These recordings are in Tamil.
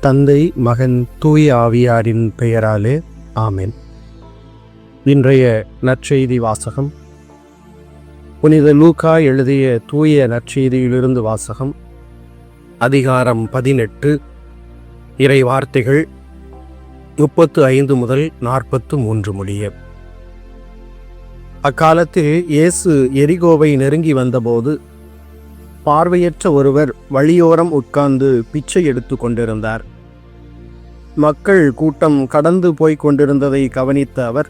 தந்தை மகன் தூய ஆவியாரின் பெயராலே ஆமென். இன்றைய நற்செய்தி வாசகம். புனித லூக்கா எழுதிய தூய நற்செய்தியிலிருந்து வாசகம். அதிகாரம் பதினெட்டு. இறை வார்த்தைகள் முப்பத்து ஐந்து முதல் நாற்பத்து மூன்று முடிய. அக்காலத்தில் இயேசு எரிகோவை நெருங்கி வந்தபோது பார்வையற்ற ஒருவர் வழியோரம் உட்கார்ந்து பிச்சை எடுத்து கொண்டிருந்தார். மக்கள் கூட்டம் கடந்து போய்க் கொண்டிருந்ததை கவனித்த அவர்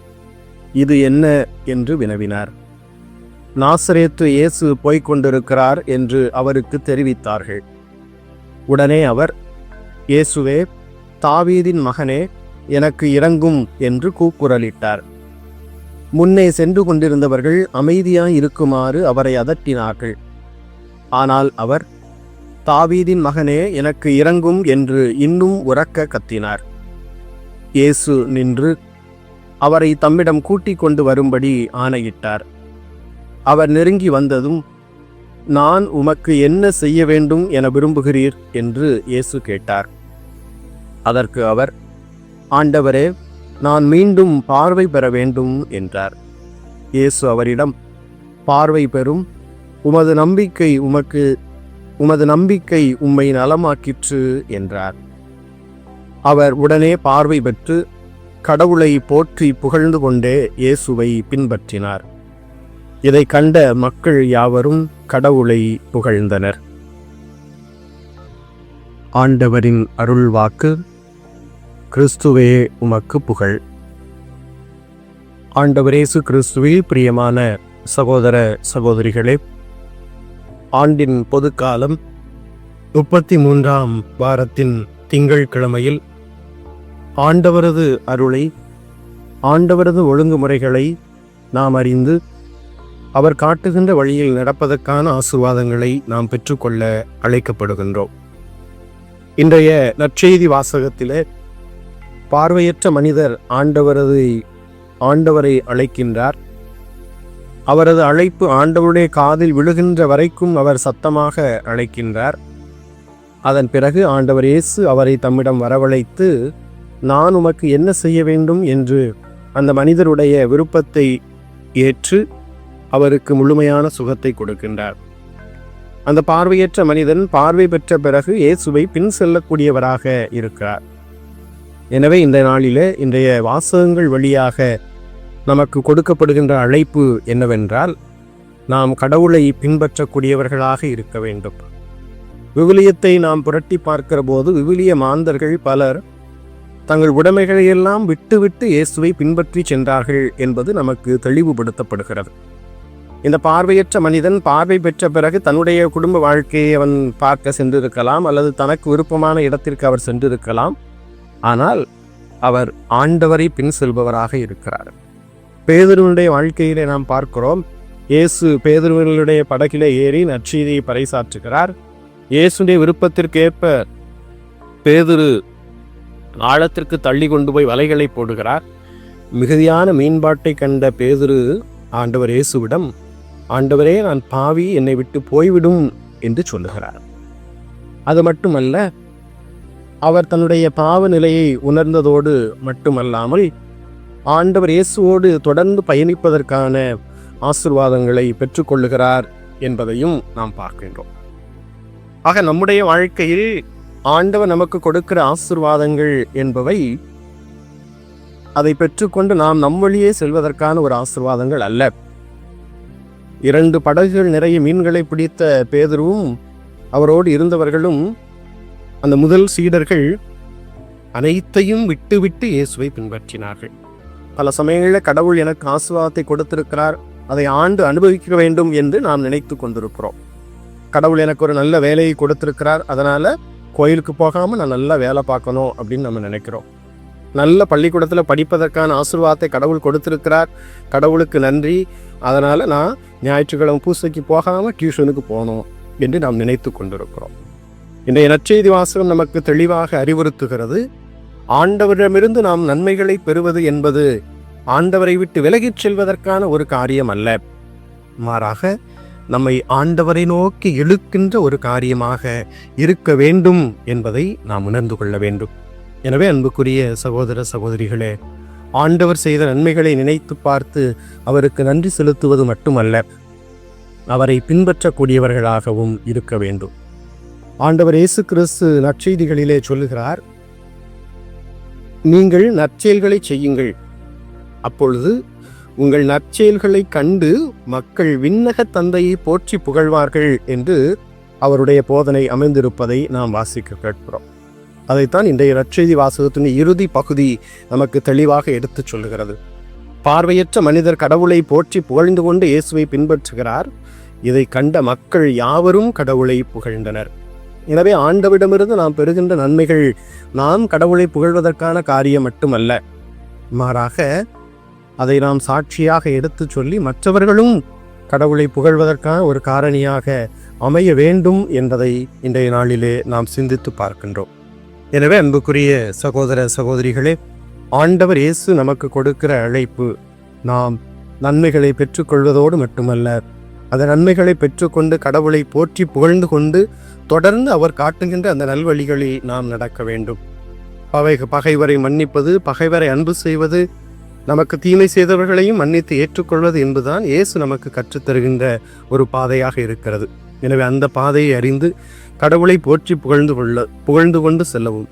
இது என்ன? என்று வினவினார். நாசரேத்து இயேசு போய்க் கொண்டிருக்கிறார் என்று அவருக்கு தெரிவித்தார்கள். உடனே அவர் இயேசுவே தாவீதின் மகனே எனக்கு இறங்கும் என்று கூக்குரலிட்டார். முன்னே சென்று கொண்டிருந்தவர்கள் அமைதியாய் இருக்குமாறு அவரை அதட்டினார்கள். ஆனால் அவர் தாவீதின் மகனே எனக்கு இறங்கும் என்று இன்னும் உறக்க கத்தினார். இயேசு நின்று அவரை தம்மிடம் கூட்டிக் கொண்டு வரும்படி ஆணையிட்டார். அவர் நெருங்கி வந்ததும் நான் உமக்கு என்ன செய்ய வேண்டும் என விரும்புகிறீர் என்று இயேசு கேட்டார். அதற்கு அவர் ஆண்டவரே நான் மீண்டும் பார்வை பெற வேண்டும் என்றார். இயேசு அவரிடம் பார்வை பெறும் உமது நம்பிக்கை உமக்கு உமது நம்பிக்கை உம்மை நலமாக்கிற்று என்றார். அவர் உடனே பார்வை பெற்று கடவுளை போற்றி புகழ்ந்து கொண்டே இயேசுவை பின்பற்றினார். இதை கண்ட மக்கள் யாவரும் கடவுளை புகழ்ந்தனர். ஆண்டவரின் அருள் வாக்கு கிறிஸ்துவே உமக்கு புகழ். ஆண்டவரேசு கிறிஸ்துவில் பிரியமான சகோதர சகோதரிகளே ஆண்டின் பொதுக்காலம் முப்பத்தி மூன்றாம் வாரத்தின் திங்கள் கிழமையில் ஆண்டவரது அருளை ஆண்டவரது ஒழுங்குமுறைகளை நாம் அறிந்து அவர் காட்டுகின்ற வழியில் நடப்பதற்கான ஆசிர்வாதங்களை நாம் பெற்றுக்கொள்ள அழைக்கப்படுகின்றோம். இன்றைய நற்செய்தி வாசகத்திலே பார்வையற்ற மனிதர் ஆண்டவரது ஆண்டவரை அழைக்கின்றார். அவரது அழைப்பு ஆண்டவருடைய காதில் விழுகின்ற வரைக்கும் அவர் சத்தமாக அழைக்கின்றார். அதன் பிறகு ஆண்டவர் இயேசு அவரை தம்மிடம் வரவழைத்து நான் உமக்கு என்ன செய்ய வேண்டும்? என்று அந்த மனிதருடைய விருப்பத்தை ஏற்று அவருக்கு முழுமையான சுகத்தை கொடுக்கின்றார். அந்த பார்வையற்ற மனிதன் பார்வை பெற்ற பிறகு இயேசுவை பின் செல்லக்கூடியவராக இருக்கிறார். எனவே இந்த நாளிலே இன்றைய வாசகங்கள் வழியாக நமக்கு கொடுக்கப்படுகின்ற அழைப்பு என்னவென்றால் நாம் கடவுளை பின்பற்றக்கூடியவர்களாக இருக்க வேண்டும். விவிலியத்தை நாம் புரட்டி பார்க்கிற போது விவிலிய மாந்தர்கள் பலர் தங்கள் உடைமைகளை எல்லாம் விட்டுவிட்டு இயேசுவை பின்பற்றி சென்றார்கள் என்பது நமக்கு தெளிவுபடுத்தப்படுகிறது. இந்த பார்வையற்ற மனிதன் பார்வை பெற்ற பிறகு தன்னுடைய குடும்ப வாழ்க்கையை அவன் பார்க்க சென்றிருக்கலாம் அல்லது தனக்கு விருப்பமான இடத்திற்கு அவர் சென்றிருக்கலாம். ஆனால் அவர் ஆண்டவரை பின் செல்பவராக இருக்கிறார். பேதருவனுடைய வாழ்க்கையிலே நாம் பார்க்கிறோம். இயேசு பேதருவனுடைய படகிலே ஏறி நற்செய்தியை பறைசாற்றுகிறார். இயேசுடைய விருப்பத்திற்கேற்ப பேதுரு ஆழத்திற்கு தள்ளி கொண்டு போய் வலைகளை போடுகிறார். மிகுதியான மீன்பாட்டை கண்ட பேதுரு ஆண்டவர் இயேசுவிடம் ஆண்டவரே நான் பாவி என்னை விட்டு போய்விடும் என்று சொல்லுகிறார். அது மட்டுமல்ல அவர் தன்னுடைய பாவ நிலையை உணர்ந்ததோடு மட்டுமல்லாமல் ஆண்டவர் இயேசுவோடு தொடர்ந்து பயணிப்பதற்கான ஆசிர்வாதங்களை பெற்றுக்கொள்ளுகிறார் என்பதையும் நாம் பார்க்கின்றோம். ஆக நம்முடைய வாழ்க்கையில் ஆண்டவர் நமக்கு கொடுக்கிற ஆசிர்வாதங்கள் என்பவை அதை பெற்றுக்கொண்டு நாம் நம் வழியே செல்வதற்கான ஒரு ஆசிர்வாதங்கள் அல்ல. இரண்டு படகுகள் நிறைய மீன்களை பிடித்த பேதருவும் அவரோடு இருந்தவர்களும் அந்த முதல் சீடர்கள் அனைத்தையும் விட்டுவிட்டு இயேசுவை பின்பற்றினார்கள். பல சமயங்களில் கடவுள் எனக்கு ஆசீர்வாதத்தை கொடுத்திருக்கிறார். அதை ஆண்டு அனுபவிக்க வேண்டும் என்று நாம் நினைத்து கொண்டிருக்கிறோம். கடவுள் எனக்கு ஒரு நல்ல வேலையை கொடுத்திருக்கிறார். அதனால் கோயிலுக்கு போகாமல் நான் நல்லா வேலை பார்க்கணும் அப்படின்னு நம்ம நினைக்கிறோம். நல்ல பள்ளிக்கூடத்தில் படிப்பதற்கான ஆசீர்வாதத்தை கடவுள் கொடுத்திருக்கிறார். கடவுளுக்கு நன்றி. அதனால் நான் ஞாயிற்றுக்கிழமை பூசைக்கு போகாமல் டியூஷனுக்கு போகணும் என்று நாம் நினைத்து கொண்டிருக்கிறோம். இன்றைய நற்செய்தி வாசகம் நமக்கு தெளிவாக அறிவுறுத்துகிறது. ஆண்டவரிடமிருந்து நாம் நன்மைகளை பெறுவது என்பது ஆண்டவரை விட்டு விலகிச் செல்வதற்கான ஒரு காரியம் அல்ல மாறாக நம்மை ஆண்டவரை நோக்கி இழுக்கின்ற ஒரு காரியமாக இருக்க வேண்டும் என்பதை நாம் உணர்ந்து கொள்ள வேண்டும். எனவே அன்புக்குரிய சகோதர சகோதரிகளே ஆண்டவர் செய்த நன்மைகளை நினைத்து பார்த்து அவருக்கு நன்றி செலுத்துவது மட்டுமல்ல அவரை பின்பற்றக்கூடியவர்களாகவும் இருக்க வேண்டும். ஆண்டவர் இயேசு கிறிஸ்து நற்செய்திகளிலே சொல்லுகிறார் நீங்கள் நற்செயல்களை செய்யுங்கள். அப்பொழுது உங்கள் நற்செயல்களை கண்டு மக்கள் விண்ணக தந்தையை போற்றி புகழ்வார்கள் என்று அவருடைய போதனை அமைந்திருப்பதை நாம் வாசிக்க கேட்கிறோம். அதைத்தான் இன்றைய நற்செய்தி வாசகத்தின் இறுதி பகுதி நமக்கு தெளிவாக எடுத்துச் சொல்லுகிறது. பார்வையற்ற மனிதர் கடவுளை போற்றி புகழ்ந்து கொண்டு இயேசுவை பின்பற்றுகிறார். இதை கண்ட மக்கள் யாவரும் கடவுளை புகழ்ந்தனர். எனவே ஆண்டவிடமிருந்து நாம் பெறுகின்ற நன்மைகள் நாம் கடவுளை புகழ்வதற்கான காரியம் மட்டுமல்ல. மாறாக அதை நாம் சாட்சியாக எடுத்துச் சொல்லி மற்றவர்களும் கடவுளை புகழ்வதற்கான ஒரு காரணியாக அமைய வேண்டும் என்பதை இன்றைய நாளிலே நாம் சிந்தித்து பார்க்கின்றோம். எனவே அன்புக்குரிய சகோதர சகோதரிகளே ஆண்டவர் இயேசு நமக்கு கொடுக்கிற அழைப்பு நாம் நன்மைகளை பெற்றுக்கொள்வதோடு மட்டுமல்ல அந்த நன்மைகளை பெற்றுக்கொண்டு கடவுளை போற்றி புகழ்ந்து கொண்டு தொடர்ந்து அவர் காட்டுகின்ற அந்த நல்வழிகளில் நாம் நடக்க வேண்டும். பகை பகைவரை மன்னிப்பது பகைவரை அன்பு செய்வது நமக்கு தீமை செய்தவர்களையும் மன்னித்து ஏற்றுக்கொள்வது என்பதுதான் இயேசு நமக்கு கற்றுத்தருகின்ற ஒரு பாதையாக இருக்கிறது. எனவே அந்த பாதையை அறிந்து கடவுளை போற்றி புகழ்ந்து கொள்ள புகழ்ந்து கொண்டு செல்லவும்.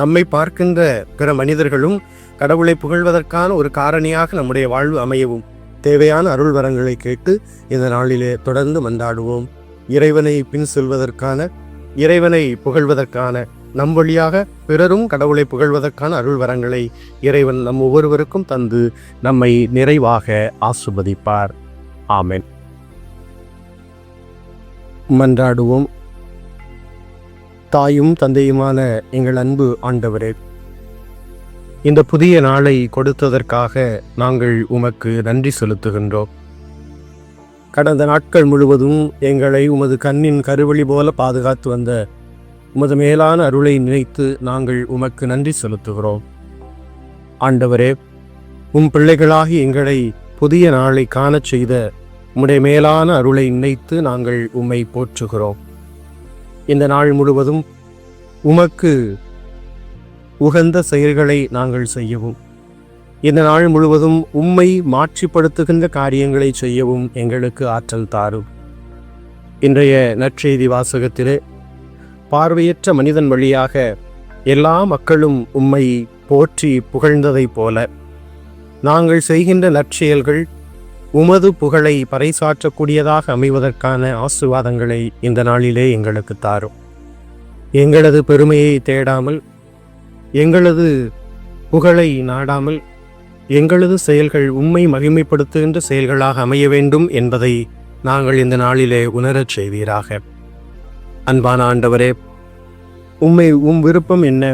நம்மை பார்க்கின்ற பிற மனிதர்களும் கடவுளை புகழ்வதற்கான ஒரு காரணியாக நம்முடைய வாழ்வு அமையவும். தேவையான அருள் வரங்களை கேட்டு இந்த நாளிலே தொடர்ந்து மந்தாடுவோம் இறைவனை பின் செல்வதற்கான இறைவனை புகழ்வதற்கான நம் வழியாக பிறரும் கடவுளை புகழ்வதற்கான அருள் வரங்களை இறைவன் நம் ஒவ்வொருவருக்கும் தந்து நம்மை நிறைவாக ஆசுபதிப்பார் ஆமென். மன்றாடுவோம். தாயும் தந்தையுமான எங்கள் அன்பு ஆண்டவரே இந்த புதிய நாளை கொடுத்ததற்காக நாங்கள் உமக்கு நன்றி செலுத்துகின்றோம். கடந்த நாட்கள் முழுவதும் எங்களை உமது கண்ணின் கருவழி போல பாதுகாத்து வந்த உமது மேலான அருளை நினைத்து நாங்கள் உமக்கு நன்றி செலுத்துகிறோம். ஆண்டவரே உம் பிள்ளைகளாகி எங்களை புதிய நாளை காணச் செய்த உம்முடைய மேலான அருளை நினைத்து நாங்கள் உம்மை போற்றுகிறோம். இந்த நாள் முழுவதும் உமக்கு உகந்த செயல்களை நாங்கள் செய்யவும். இந்த நாள் முழுவதும் உம்மை மாற்றிப்படுத்துகின்ற காரியங்களை செய்யவும் எங்களுக்கு ஆற்றல் தாரும். இன்றைய நற்செய்தி வாசகத்திலே பார்வையற்ற மனிதன் வழியாக எல்லா மக்களும் உம்மை போற்றி புகழ்ந்ததைப் போல நாங்கள் செய்கின்ற நற்செயல்கள் உமது புகழை பறைசாற்றக்கூடியதாக அமைவதற்கான ஆசிர்வாதங்களை இந்த நாளிலே எங்களுக்கு தாரும். எங்களது பெருமையை தேடாமல் எங்களது புகழை நாடாமல் எங்களது செயல்கள் உம்மை மகிமைப்படுத்துகின்ற செயல்களாக அமைய வேண்டும் என்பதை நாங்கள் இந்த நாளிலே உணரச் செய்வீராக. அன்பான ஆண்டவரே உம்மை உம் விருப்பம் என்ன?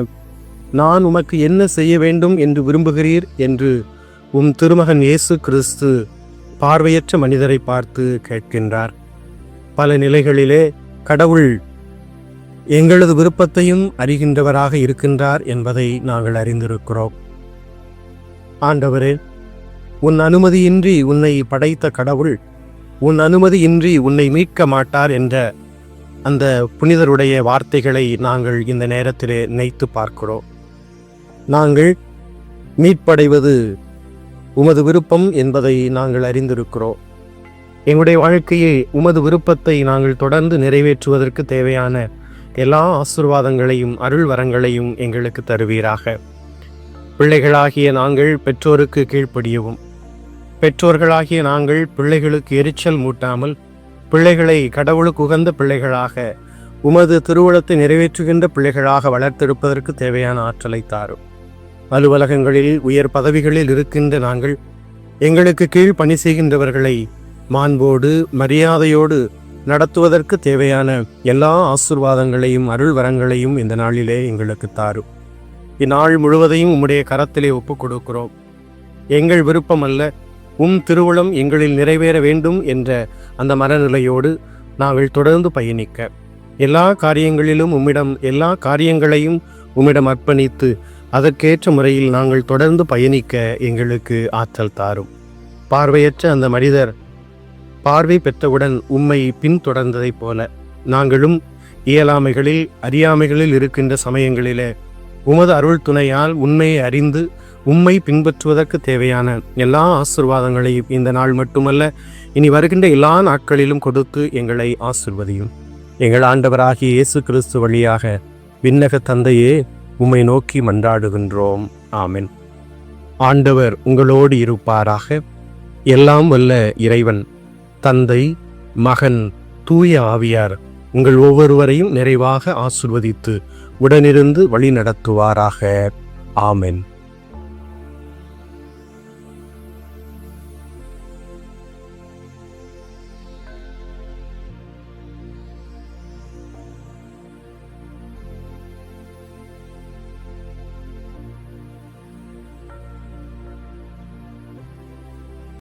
நான் உமக்கு என்ன செய்ய வேண்டும் என்று விரும்புகிறீர் என்று உம் திருமகன் இயேசு கிறிஸ்து பார்வையற்ற மனிதரை பார்த்து கேட்கின்றார். பல நிலைகளிலே கடவுள் எங்களது விருப்பத்தையும் அறிகின்றவராக இருக்கின்றார் என்பதை நாங்கள் அறிந்திருக்கிறோம். ஆண்டவரே உன் அனுமதியின்றி உன்னை படைத்த கடவுள் உன் அனுமதியின்றி உன்னை மீட்க மாட்டார் என்ற அந்த புனிதருடைய வார்த்தைகளை நாங்கள் இந்த நேரத்திலே நினைத்து பார்க்கிறோம். நாங்கள் மீட்படைவது உமது விருப்பம் என்பதை நாங்கள் அறிந்திருக்கிறோம். எங்களுடைய வாழ்க்கையை உமது விருப்பத்தை நாங்கள் தொடர்ந்து நிறைவேற்றுவதற்கு தேவையான எல்லா ஆசிர்வாதங்களையும் அருள் வரங்களையும் எங்களுக்கு தருவீராக. பிள்ளைகளாகிய நாங்கள் பெற்றோருக்கு கீழ்ப்படியவும். பெற்றோர்களாகிய நாங்கள் பிள்ளைகளுக்கு எரிச்சல் மூட்டாமல் பிள்ளைகளை கடவுளுக்கு உகந்த பிள்ளைகளாக உமது திருவுளத்தை நிறைவேற்றுகின்ற பிள்ளைகளாக வளர்த்தெடுப்பதற்கு தேவையான ஆற்றலை தாரும். அலுவலகங்களில் உயர் பதவிகளில் இருக்கின்ற நாங்கள் எங்களுக்கு கீழ் பணி செய்கின்றவர்களை மாண்போடு மரியாதையோடு நடத்துவதற்கு தேவையான எல்லா ஆசிர்வாதங்களையும் அருள் வரங்களையும் இந்த நாளிலே எங்களுக்கு தாரும். இந்நாள் முழுவதையும் உம்முடைய கரத்திலே ஒப்புக் கொடுக்கிறோம் எங்கள் விருப்பம் அல்ல உம் திருவுளம் எங்களில் நிறைவேற வேண்டும் என்ற அந்த மனநிலையோடு நாங்கள் தொடர்ந்து பயணிக்க. எல்லா காரியங்களிலும் உம்மிடம் எல்லா காரியங்களையும் உம்மிடம் அர்ப்பணித்து அதற்கேற்ற முறையில் நாங்கள் தொடர்ந்து பயணிக்க எங்களுக்கு ஆற்றல் தாரும். பார்வையற்ற அந்த மனிதர் பார்வை பெற்றவுடன் உம்மை பின்தொடர்ந்ததைப் போல நாங்களும் இயலாமைகளில் அறியாமைகளில் இருக்கின்ற சமயங்களிலே உமது அருள் துணையால் உண்மையை அறிந்து உம்மை பின்பற்றுவதற்கு தேவையான எல்லா ஆசிர்வாதங்களையும் இந்த நாள் மட்டுமல்ல இனி வருகின்ற எல்லா நாட்களிலும் கொடுத்து எங்களை ஆசிர்வதியும். எங்கள் ஆண்டவராகிய இயேசு கிறிஸ்து வழியாக விண்ணக தந்தையே உம்மை நோக்கி மன்றாடுகின்றோம். ஆமென். ஆண்டவர் உங்களோடு இருப்பாராக. எல்லாம் வல்ல இறைவன். தந்தை மகன் தூய ஆவியார் உங்கள் ஒவ்வொருவரையும் நிறைவாக ஆசிர்வதித்து உடனிருந்து வழி நடத்துவாராக ஆமென்.